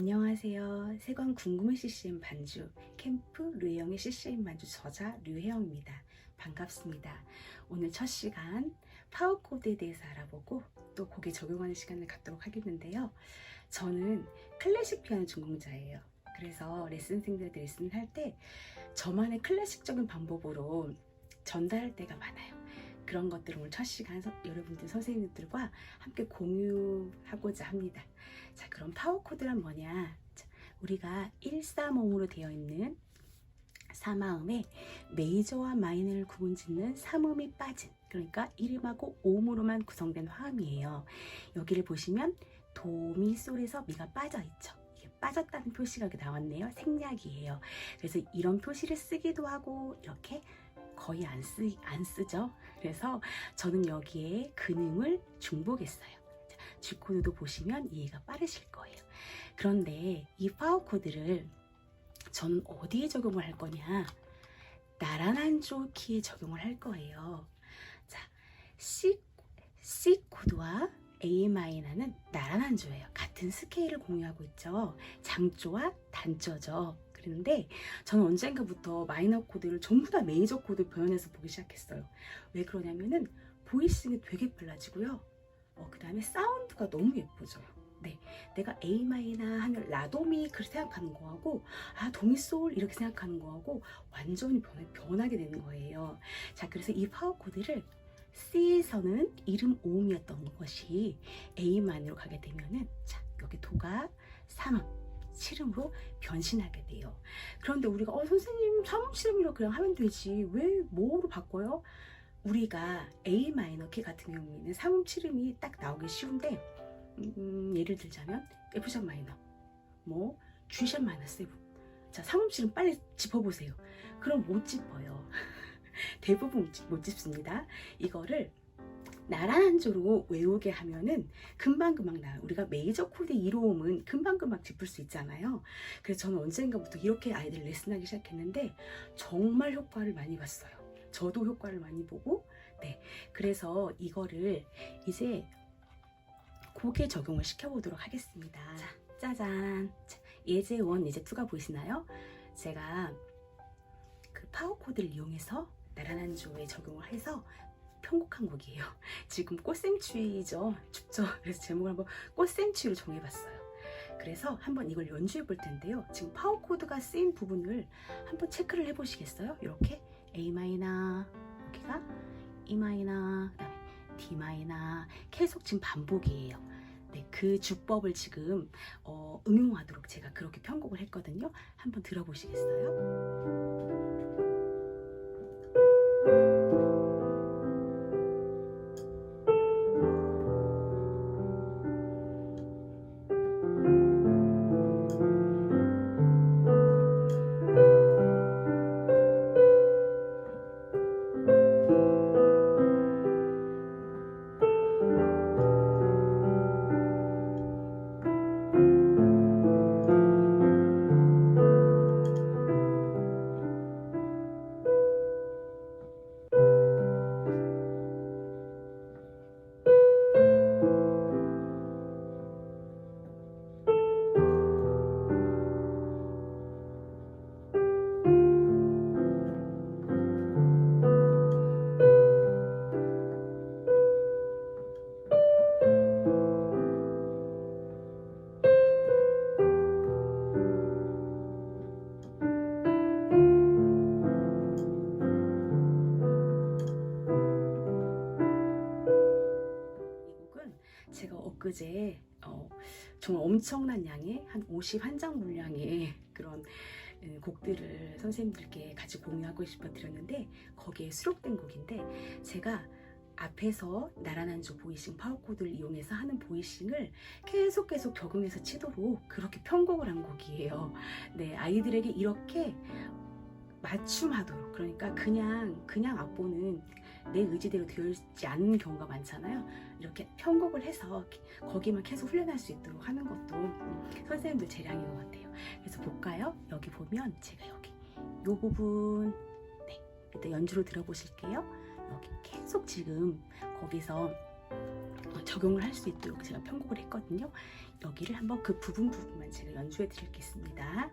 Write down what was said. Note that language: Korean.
안녕하세요. 세관 궁금해 CCM 반주 캠프 류혜영의 CCM 반주 저자 류혜영입니다. 반갑습니다. 오늘 첫 시간 파워 코드에 대해서 알아보고 또 곡에 적용하는 시간을 갖도록 하겠는데요. 저는 클래식 피아노 전공자예요. 그래서 레슨생들한테 레슨을 할 때 저만의 클래식적인 방법으로 전달할 때가 많아요. 그런 것들을 오늘 첫 시간 서- 여러분들 선생님들과 함께 공유하고자 합니다. 자, 그럼 파워 코드란 뭐냐? 자, 우리가 135으로 되어 있는 사마음에 메이저와 마이너를 구분 짓는 삼음이 빠진 그러니까 1음하고 5음으로만 구성된 화음이에요. 여기를 보시면 도미솔에서 미가 빠져 있죠. 빠졌다는 표시가 나왔네요. 생략이에요. 그래서 이런 표시를 쓰기도 하고 이렇게 거의 안, 쓰, 안 쓰죠. 그래서 저는 여기에 근음을 중복했어요. 자, G코드도 보시면 이해가 빠르실 거예요. 그런데 이 파워 코드를 저는 어디에 적용을 할 거냐? 나란한 조 키에 적용을 할 거예요. 자, C, C 코드와 A 마이너는 나란한 조예요. 같은 스케일을 공유하고 있죠. 장조와 단조죠. 그런데 저는 언젠가부터 마이너 코드를 전부 다 메이저 코드 변환해서 보기 시작했어요. 왜 그러냐면은 보이싱이 되게 빨라지고요. 어, 그 다음에 사운드가 너무 예뻐져요. 네, 내가 A 마이너 하면 라도미 그렇게 생각하는 거하고 아 도미솔 이렇게 생각하는 거하고 완전히 변, 변하게 되는 거예요. 자, 그래서 이 파워 코드를 C에서는 이름 오음이었던 것이 A만으로 가게 되면은 자 여기 도가 3음 7음으로 변신하게 돼요. 그런데 우리가 어 선생님 3음 7음이라 그냥 하면 되지 왜 뭐로 바꿔요? 우리가 A 마이너 키 같은 경우에는 3음 7음이 딱 나오기 쉬운데 음, 예를 들자면 F샵 마이너 뭐 G샵 마이너 7자 3음 7음 빨리 짚어보세요. 그럼 못 짚어요. 대부분 못 짚습니다. 이거를 나란한 조로 외우게 하면은 금방금방 나요. 우리가 메이저 코드 1호음은 금방금방 짚을 수 있잖아요. 그래서 저는 언젠가부터 이렇게 아이들 레슨하기 시작했는데 정말 효과를 많이 봤어요. 저도 효과를 많이 보고 네 그래서 이거를 이제 곡에 적용을 시켜보도록 하겠습니다. 자 짜잔 자, 예제 1 예제 2가 보이시나요? 제가 그 파워 코드를 이용해서 나란한 조에 적용을 해서 편곡한 곡이에요. 지금 꽃샘추위죠. 춥죠. 그래서 제목을 한번 꽃샘추위로 정해봤어요. 그래서 한번 이걸 연주해 볼 텐데요. 지금 파워 코드가 쓰인 부분을 한번 체크를 해보시겠어요? 이렇게 A 마이너 여기가 E 마이너 그다음에 D 마이너 계속 지금 반복이에요. 네, 그 주법을 지금 어, 응용하도록 제가 그렇게 편곡을 했거든요. 한번 들어보시겠어요? 엊그제 어, 정말 엄청난 양의 한 51장 분량의 그런 음, 곡들을 선생님들께 같이 공유하고 싶어 드렸는데 거기에 수록된 곡인데 제가 앞에서 나란한 조 보이싱 파워코드를 이용해서 하는 보이싱을 계속 계속 적응해서 치도록 그렇게 편곡을 한 곡이에요. 네, 아이들에게 이렇게 맞춤하도록 그러니까 그냥 그냥 악보는 내 의지대로 되어 있지 않는 경우가 많잖아요. 이렇게 편곡을 해서 거기만 계속 훈련할 수 있도록 하는 것도 음, 선생님들 재량인 것 같아요. 그래서 볼까요? 여기 보면 제가 여기 요 부분 네 일단 연주로 들어보실게요. 여기 계속 지금 거기서 어, 적용을 할 수 있도록 제가 편곡을 했거든요. 여기를 한번 그 부분 부분만 제가 연주해 드리겠습니다.